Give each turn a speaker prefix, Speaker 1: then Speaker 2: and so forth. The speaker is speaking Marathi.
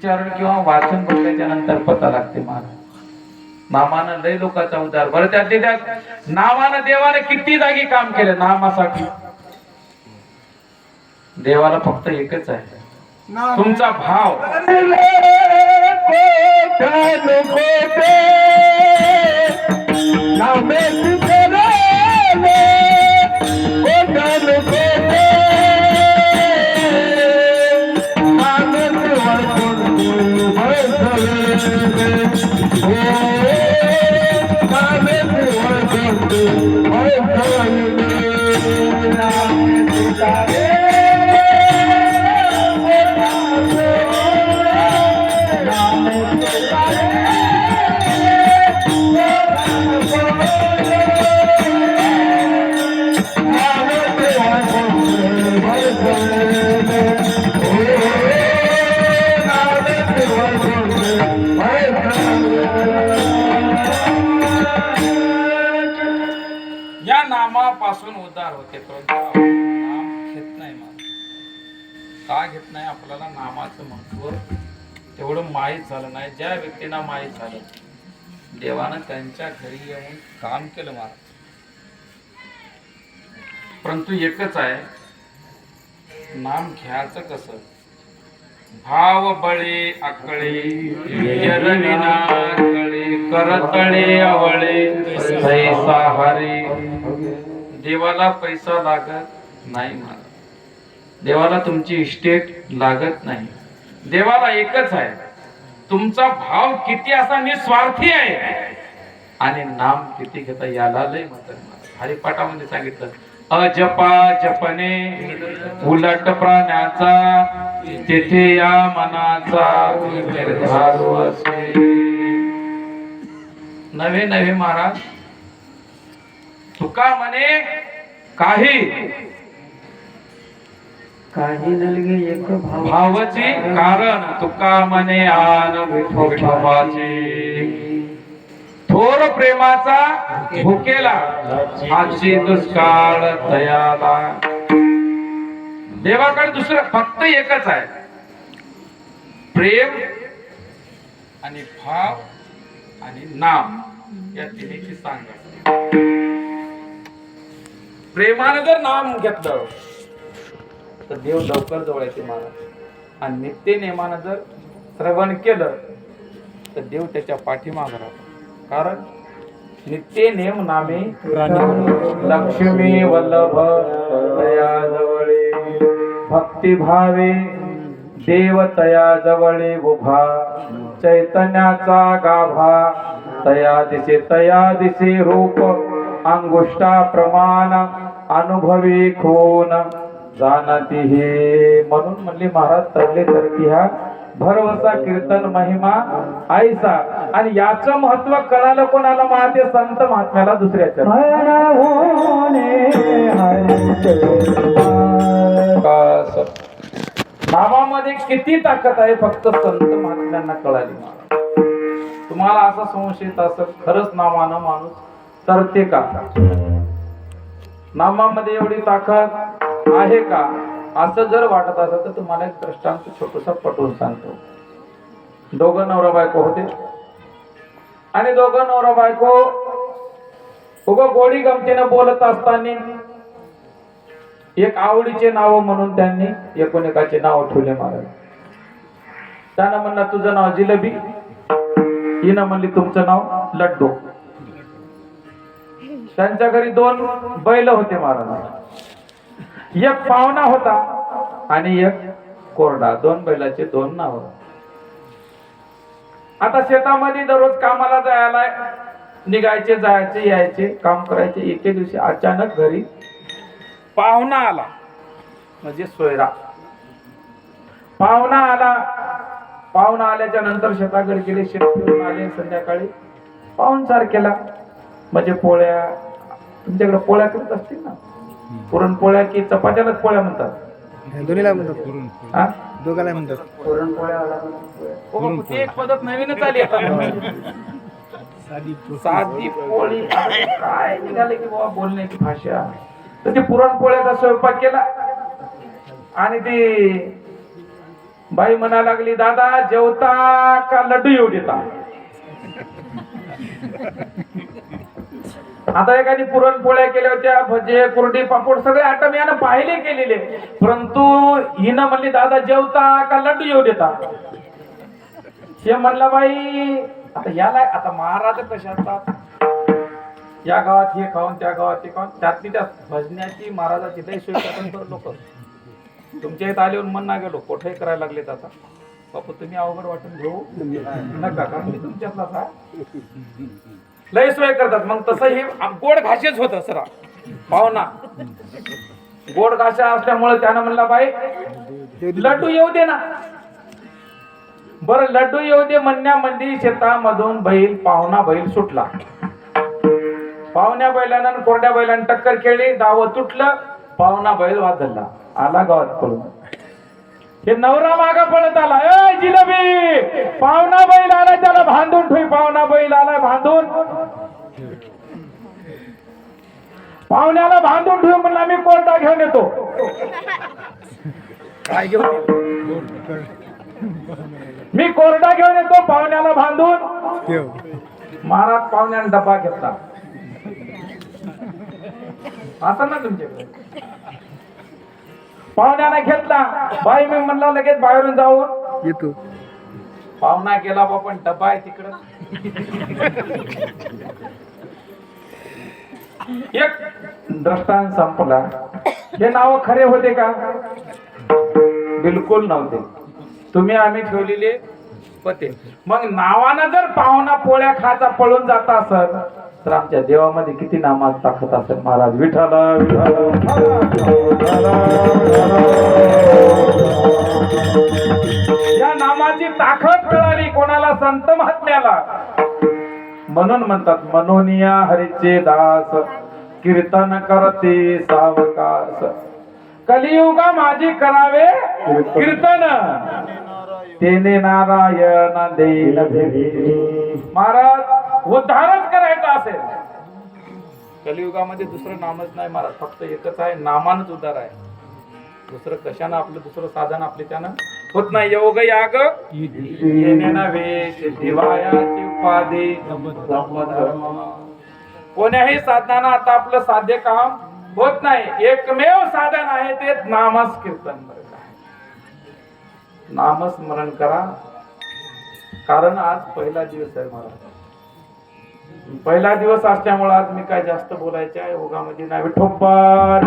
Speaker 1: उच्चारण किंवा वाचन बघल्याच्या नंतर पता लागते मला. नामानं लय लोकांचा उद्धार. बरं त्यात त्यात नावानं देवानं किती जागी काम केलं नामासाठी? देवाला फक्त एकच आहे. तुमचा भाव. या उद्धार होते परंतु नाम घेत नाही मला का घेत नाही? आपल्याला नामाचं महत्त्व तेवढं माहीत झालं नाही. ज्या व्यक्तींना माहीत झालं देवानं त्यांच्या घरी येऊन काम केलं मला परंतु एकच आहे नाम घ्यायचं कसं? भाव बळे आकळे करतळे आवळे पैसा हरे. देवाला पैसा लागत नाही मला. देवाला तुमची इस्टेट लागत नाही. देवाला एकच आहे. तुमचा भाव किती असा निस्वार्थी आहे. आणि नाम किती घेता याला लय म्हणतात हरिपाठामध्ये सांगितलं. अजपा जपने उलट प्राण्याचा तेथे या मनाचा निर्धार असे. नवे नवे महाराज तुका म्हणे काही.
Speaker 2: काही नलगे एक भाव
Speaker 1: भावची कारण. तुका म्हणे आन विठोबाचे. थोर प्रेमाचा भुकेला. आजची दुष्काळ तयाला देवाकडे दुसरं फक्त एकच आहे. प्रेम आणि भाव आणि नाम या तिन्हीची सांगा प्रेमानं जर नाम घेतलं तर देव लवकर जवळ येते महाराज आणि नित्य नेमानं जर श्रवण केलं तर देव त्याच्या पाठीमाग राहतो. कारण नित्य नेम नामे लक्ष्मी वल्लभ तया जवळे भक्तिभावे देव तया जवळे उभा. चैतन्याचा गाभा तया दिसे तया दिसे रूप. अंगुष्टा प्रमाण अनुभवी खून. जाणती हे. म्हणून म्हणले महाराज तरले तर की हा भरवसा कीर्तन महिमा आईसा. आणि याचं महत्त्व कळालं कोणाला? महाते संत महात्म्याला दुसऱ्याच्या. कास. नामामध्ये किती ताकद आहे फक्त संत महात्म्यांना कळाली. तुम्हाला असा संशयित असेल खरंच नामानं माणूस तर ते का? नामामध्ये एवढी ताकद आहे का? असं जर वाटत असेल तर तुम्हाला एक दृष्टांत छोटस पटवून सांगतो. दोघं नवरा बायको होते. आणि दोघं नवरा बायको उगं गोडी गमतीनं बोलत असताना एक आवडीचे नाव म्हणून त्यांनी एकोणेकाचे नाव ठेवले महाराज त्यानं म्हणलं तुझं नाव जिलेबी. हिनं म्हणली तुमचं नाव लड्डू. त्यांच्या घरी दोन बैल होते महाराज. एक पाहुणा होता आणि एक कोरडा. दोन बैलाचे दोन नाव आता शेतामध्ये दररोज कामाला जायला निघायचे जायचे यायचे काम करायचे. एके दिवशी अचानक घरी पाहुणा आला. म्हणजे सोयरा. पाहुणा आला. पाहुणा आल्याच्यानंतर शेताकडे गेले. शेत आले. संध्याकाळी पाहुणचार केला. म्हणजे पोळ्या तुमच्याकडे पोळ्या करत असतील ना? पुरणपोळ्या की चपात्यालाच पोळ्या म्हणतात?
Speaker 3: दोन्हीला म्हणतात.
Speaker 1: हा?
Speaker 3: दोघाला म्हणतात.
Speaker 2: पुरणपोळ्या आला
Speaker 1: हो, ती एक पद्धत नवीनच आली आता. साधी पोळी. काय निघाले की बाबा बोलण्याची भाषा? तर ते पुरणपोळ्याचा स्वयंपाक केला. आणि ते बाई म्हणा लागली दादा जेवता का लड्डू येऊ देता? आता एखादी पुरणपोळ्या केल्या होत्या भजे कुरडी पापड सगळे आटम यानं पाहिले केलेले. परंतु हिनं म्हणली दादा जेवता का लड्डू येऊ देता? हे म्हणला बाई आता याला आता महाराज कसे असतात? या गावात हे खाऊन त्या गावात ते खाऊन त्यातली त्या भजण्याची महाराजाची तिथेही सोय स्वतंत्र लोक. तुमच्या इथं आले म्हणून ना गेलो कोठे करायला लागलेत आता. बापू तुम्ही अवघड वाटून घेऊ नका कारण मी तुमच्यातलाच आहे. लय सोय करतात. मग तसं हे गोड घाशेच होत सरा पाहुणा गोड घाशा असल्यामुळे त्यानं म्हणला बाई लड्डू येऊ दे ना. बर लड्डू येऊ दे म्हणण्यामध्ये शेतामधून बैल पाहुणा बैल सुटला. पाहुण्या बैलानं कोरड्या बैलानं टक्कर केली डाव तुटलं पाहुणा बैल वादला आला गावात पळून. हे नवरा मागा पळत आला. ए जिलबी पाहुणा बैल त्याला बांधून ठेवी पाहुणा बैल आला बांधून पाहुण्याला बांधून ठेवू म्हणला मी कोरडा घेऊन येतो. काय घेऊन? मी कोरडा घेऊन येतो पाहुण्याला बांधून महाराज पाहुण्याने डबा घेतला. असं ना तुमच्याकडे पाहुण्याने घेतला. बाई मी म्हणला लगेच बाहेरून जाऊन.
Speaker 3: येतो.
Speaker 1: पाहुणा गेला बा पण डबा आहे तिकडं. एक दृष्टांत संपला. हे नाव खरे होते का? बिलकुल नव्हते. तुम्ही आम्ही ठेवलेले होते. मग नावानं जर पाहुणा पोळ्या खाता पळून जाता असत तर आमच्या देवामध्ये किती नामात ताकद असेल महाराज? विठाला या नामाची ताकद कळाली कोणाला? संत महात्म्याला. म्हणून म्हणतात मनोनिया हरीचे दास कीर्तन करते सावकास कलियुगा माझी करावे कीर्तन. तेने नारायण देन महाराज उद्धारच करायचं असेल. कलियुगामध्ये दुसरं नामच नाही महाराज फक्त एकच आहे नामानच उद्धार आहे. दुसरं कशानं आपलं दुसरं साधन आपले त्यानं होत नाही. योग याग दिवायाची कोण्याही साधनानं आता आपलं साध्य काम होत नाही. एकमेव साधन आहे ते नामस कीर्तन नामस्मरण करा. कारण आज पहिला दिवस आहे महाराज. पहिला दिवस असल्यामुळे आज मी काय जास्त बोलायचे आहे? ओघामध्ये नाही विठोबा